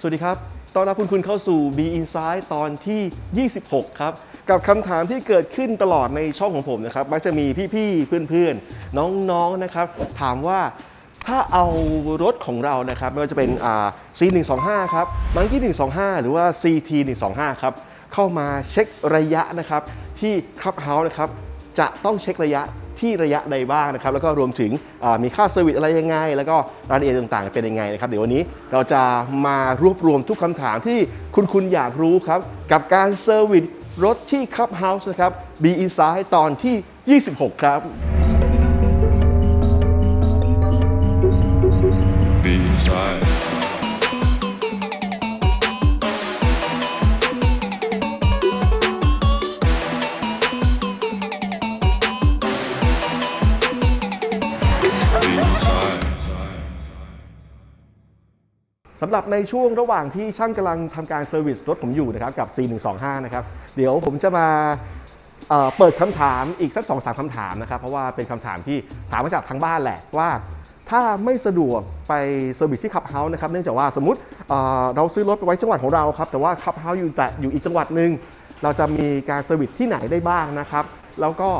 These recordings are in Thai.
สวัสดีครับ ตอนรับคุณคุณเข้าสู่ B Inside ตอนที่ 26 ครับ กับคำถามที่เกิดขึ้นตลอดในช่องของผมนะครับ มักจะมีพี่ๆ เพื่อนๆ น้องๆ นะครับ ถามว่าถ้าเอารถของเรานะครับ ไม่ว่าจะเป็นอ่า C125 ครับมังกี้125 หรือว่า CT 125 ครับ เข้ามาเช็คระยะนะครับ ที่ Clubhouse นะครับ จะต้องเช็คระยะ ที่ระยะใดบ้างนะครับ แล้วก็รวมถึงมีค่าเซอร์วิสอะไรยังไง แล้วก็รายละเอียดต่างๆ เป็นยังไงนะครับ เดี๋ยววันนี้เราจะมารวบรวมทุกคำถามที่คุณคุณอยากรู้ครับ กับการเซอร์วิสรถที่คับเฮาส์นะครับ B Inside ตอนที่ 26 ครับ สำหรับในช่วงระหว่างที่ช่างกำลังทำการเซอร์วิสรถผมอยู่นะครับกับ C125 นะครับ เดี๋ยวผมจะมาเเปิดคำถามอีกสัก2อสคำถามนะครับ เพราะว่าเป็นคำถามที่ถามมาจากทางบ้านแหละว่า ถ้าไม่สะดวกไปเซอร์วิสที่ขับเฮาส์นะครับ เนื่องจากว่าสมมติเเราซื้อรถไปไว้จังหวัดของเราครับ แต่ว่าขับเฮาส์อยู่แต่อยู่อีกจังหวัดหนึ่งเราจะมีการเซอร์วิสที่ไหนได้บ้างนะครับ แล้วก็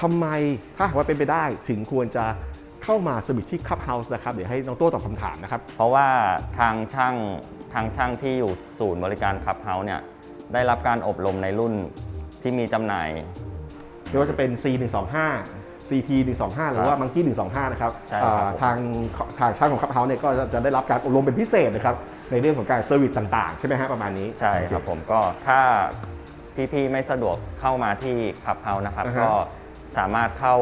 ทำไมถ้าหากว่าเป็นไปได้ถึงควรจะ เข้ามาเซอร์วิสที่ขับเฮาส์นะครับเดี๋ยวให้น้องโต้ตอบคำถามนะครับ เพราะว่าทางช่างทางช่างที่อยู่ศูนย์บริการคับเฮาส์เนี่ยได้รับการอบรมในรุ่นที่มีจำหน่าย ไม่ว่าจะเป็น C125 CT 125หรือว่า Monkey 125นะครับใช่ครับอ่าทางทางช่างของคับเฮาเนี่ยก็จะจะได้รับการอบรมเป็นพิเศษนะครับในเรื่องของการเซอร์วิสต่างๆ ใช่ไหมฮะประมาณนี้ ใช่ครับโอเผมก็ถ้าพี่ๆไม่สะดวกเข้ามาที่คับเฮาส์นะครับ อ่าฮะ ก็สามารถเข้า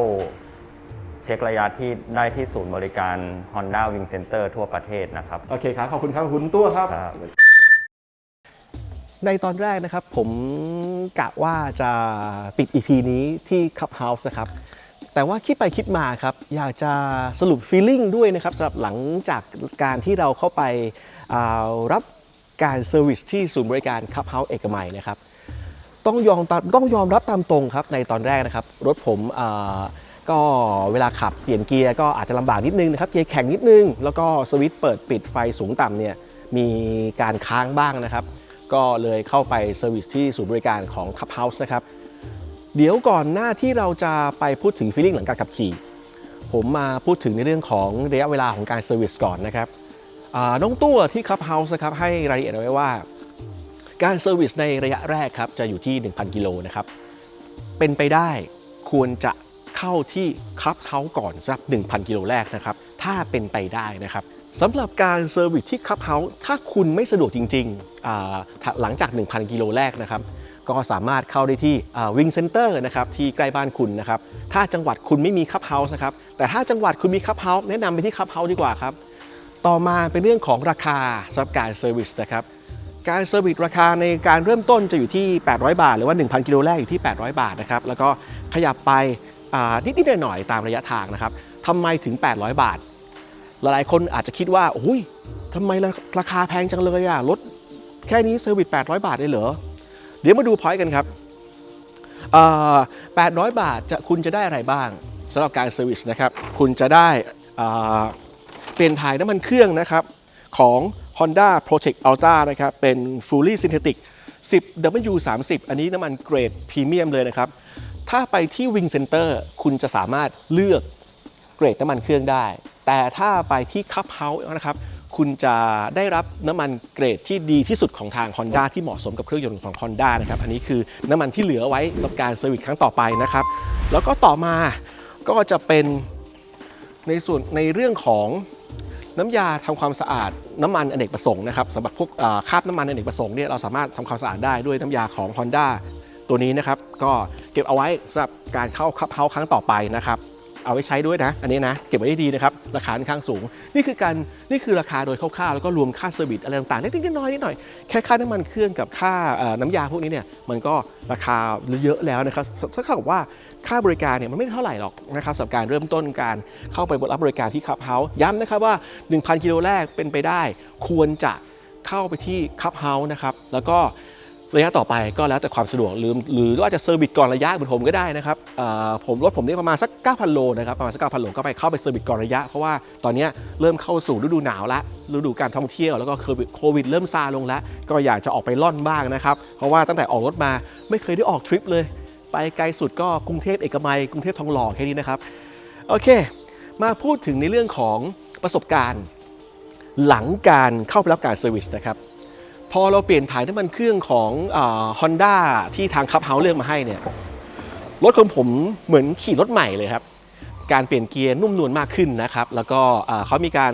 เช็คระยะที่ได้ที่ศูนย์บริการ Honda Wing Center ทั่วประเทศนะครับ โอเคครับ ขอบคุณครับขอบคุณตัวครับ ครับ ในตอนแรกนะครับผมกะว่าจะปิด EP นี้ที่ Clubhouse นะครับ แต่ว่าคิดไปคิดมาครับ อยากจะสรุป feeling ด้วยนะครับสำหรับหลังจากการที่เราเข้าไปอ่ารับการเซอร์วิสที่ศูนย์บริการ Clubhouse เอกมัยนะครับ ต้องยอมตามต้องยอมรับตามตรงครับในตอนแรกนะครับ รถผมอ่า ก็เวลาขับเปลี่ยนเกียร์ก็อาจจะลำบากนิดนึงนะครับเกียร์แข็งนิดนึง แล้วก็สวิตช์เปิดปิดไฟสูงต่ำเนี่ยมีการค้างบ้างนะครับ ก็เลยเข้าไปเซอร์วิสที่ศูนย์บริการของ Clubhouse นะครับ เดี๋ยวก่อนหน้าที่เราจะไปพูดถึงฟีลลิ่งหลังการขับขี่ ผมมาพูดถึงในเรื่องของระยะเวลาของการเซอร์วิสก่อนนะครับน้องตัวที่ Clubhouse นะครับให้รายละเอียดไว้ว่า การเซอร์วิสในระยะแรกครับจะอยู่ที่ 1,000 กิโลนะครับ เป็นไปได้ควรจะ เข้าที่คับเฮาส์ก่อนสัก 1,000 กิโลแรกนะครับ ถ้าเป็นไปได้นะครับสำหรับการเซอร์วิสที่คับเฮาส์ถ้าคุณไม่สะดวกจริงๆ หลังจาก 1,000 กิโลแรกนะครับ ก็สามารถเข้าได้ที่วิงเซ็นเตอร์นะครับที่ใกล้บ้านคุณนะครับ ถ้าจังหวัดคุณไม่มีคับเฮาส์นะครับ แต่ถ้าจังหวัดคุณมีคับเฮาส์แนะนำไปที่คับเฮาส์ดีกว่าครับ ต่อมาเป็นเรื่องของราคาสำหรับการเซอร์วิสนะครับการเซอร์วิสราคาในการเริ่มต้นจะอยู่ที่ 800 บาท หรือว่า 1,000 กิโลแรกอยู่ที่ 800 บาทนะครับ แล้วก็ขยับไป นิดๆหน่อยๆตามระยะทางนะครับทำไมถึง 800 บาท หลายๆคนอาจจะคิดว่าโอ้ยทำไมราคาแพงจังเลยอะรถแค่นี้เซอร์วิส800 บาทเลยเหรอ เดี๋ยวมาดูพอยต์กันครับ 800 บาทจะคุณจะได้อะไรบ้างสำหรับการเซอร์วิสนะครับ คุณจะได้เปลี่ยนถ่ายน้ำมันเครื่องนะครับของ Honda Protect Ultra นะครับ เป็น Fully Synthetic 10W30 อันนี้น้ำมันเกรดพรีเมียมเลยนะครับ ถ้าไปที่ Wing Center คุณจะสามารถเลือกเกรดน้ำมันเครื่องได้ แต่ถ้าไปที่ Cup House นะครับคุณจะได้รับน้ำมันเกรดที่ดีที่สุดของทาง Honda ที่เหมาะสมกับเครื่องยนต์ของ Honda นะครับ อันนี้คือน้ำมันที่เหลือไว้สำหรับการเซอร์วิสครั้งต่อไปนะครับ แล้วก็ต่อมาก็จะเป็นในส่วนในเรื่องของน้ำยาทำความสะอาดน้ำมันอเนกประสงค์นะครับสำหรับพวกคราบน้ำมันอเนกประสงค์เนี่ยเราสามารถทำความสะอาดได้ด้วยน้ำยาของ Honda ตัวนี้นะครับก็เก็บเอาไว้สำหรับการเข้าคับเฮาครั้งต่อไปนะครับเอาไว้ใช้ด้วยนะ อันนี้นะ เก็บไว้ได้ดีนะครับ ราคาค่อนข้างสูง นี่คือการนี่คือราคาโดยคร่าวๆ แล้วก็รวมค่าเซอร์วิสอะไรต่างๆเล็กๆน้อยๆนิดหน่อย แค่ค่าน้ำมันเครื่องกับค่าน้ำยาพวกนี้เนี่ยมันก็ราคาเยอะแล้วนะครับสักเท่ากับว่าค่าบริการเนี่ยมันไม่เท่าไหร่หรอกนะครับสำหรับการเริ่มต้นการเข้าไปรับบริการที่คับเฮาส์ย้ำนะครับว่า 1,000 กิโลแรกเป็นไปได้ ควรจะเข้าไปที่คับเฮาส์นะครับแล้วก็ ระยะต่อไปก็แล้วแต่ความสะดวกหรือหรือว่าจะเซอร์วิสก่อนระยะเหมือนผมก็ได้นะครับผมรถผมนี่ประมาณสัก 9,000 โลนะครับประมาณสัก 9,000 โลก็ไปเข้าไปเซอร์วิสก่อนระยะ เพราะว่าตอนนี้เริ่มเข้าสู่ฤดูหนาวล้วฤดูการท่องเที่ยวแล้วก็โควิดโควิดเริ่มซาลงแล้ว ก็อยากจะออกไปล่อนบ้างนะครับ เพราะว่าตั้งแต่ออกรถมาไม่เคยได้ออกทริปเลย ไปไกลสุดก็กรุงเทพเอกมัยกรุงเทพทองหล่อแค่นี้นะครับโอเค มาพูดถึงในเรื่องของประสบการณ์ หลังการเข้าไปรับการเซอร์วิสนะครับ พอเราเปลี่ยนถ่ายน้ำมันเครื่องของฮอนด้าที่ทางคับเฮาเลือกมาให้เนี่ยรถของผมเหมือนขี่รถใหม่เลยครับ การเปลี่ยนเกียร์นุ่มนวลมากขึ้นนะครับ แล้วก็เขามีการ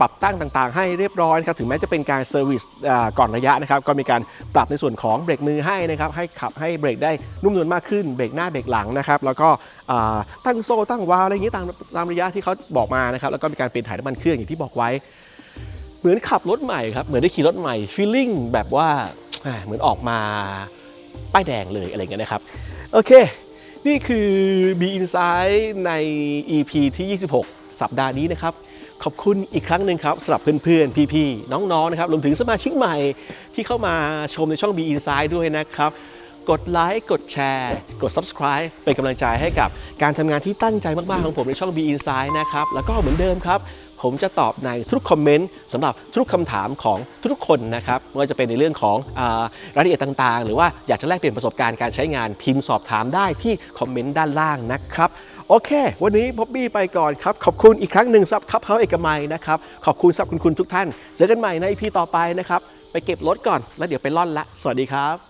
ปรับตั้งต่างๆ ให้เรียบร้อยนะครับถึงแม้จะเป็นการเซอร์วิสก่อนระยะนะครับ ก็มีการปรับในส่วนของเบรกมือให้นะครับ ให้ขับให้เบรกได้นุ่มนวลมากขึ้น เบรกหน้าเบรกหลังนะครับ แล้วก็ตั้งโซ่ตั้งวาล์วอะไรอย่างนี้ตามตามระยะที่เขาบอกมานะครับ แล้วก็มีการเปลี่ยนถ่ายน้ำมันเครื่องอย่างที่บอกไว้ เหมือนขับรถใหม่ครับ เหมือนได้ขี่รถใหม่ฟีลลิ่งแบบว่าเหมือนออกมาป้ายแดงเลยอะไรเงี้ยนะครับ โอเค นี่คือ B Inside ใน EP ที่ 26 สัปดาห์นี้นะครับ ขอบคุณอีกครั้งหนึ่งครับสำหรับเพื่อนๆ พี่ๆ น้องๆ นะครับรวมถึงสมาชิกใหม่ที่เข้ามาชมในช่อง B Inside ด้วยนะครับกดไลค์กดแชร์ กด subscribe เป็นกำลังใจให้กับการทำงานที่ตั้งใจมาก ๆ ของผมในช่อง B Inside นะครับ แล้วก็เหมือนเดิมครับ ผมจะตอบในทุกคอมเมนต์สำหรับทุกคำถามของทุกคนนะครับไม่ว่าจะเป็นในเรื่องของอารายละเอียดต่างๆ หรือว่าอยากจะแลกเปลี่ยนประสบการณ์การใช้งานพิมพ์สอบถามได้ที่คอมเมนต์ด้านล่างนะครับโอเค วันนี้บ๊อบบี้ไปก่อนครับ ขอบคุณอีกครั้งหนึ่งสำหรับคับเฮาเอกมัยนะครับ ขอบคุณสำหรับคุณคุณทุกท่าน เจอกันใหม่ใน EP ต่อไปนะครับ ไปเก็บรถก่อนแล้วเดี๋ยวไปล่อนละ สวัสดีครับ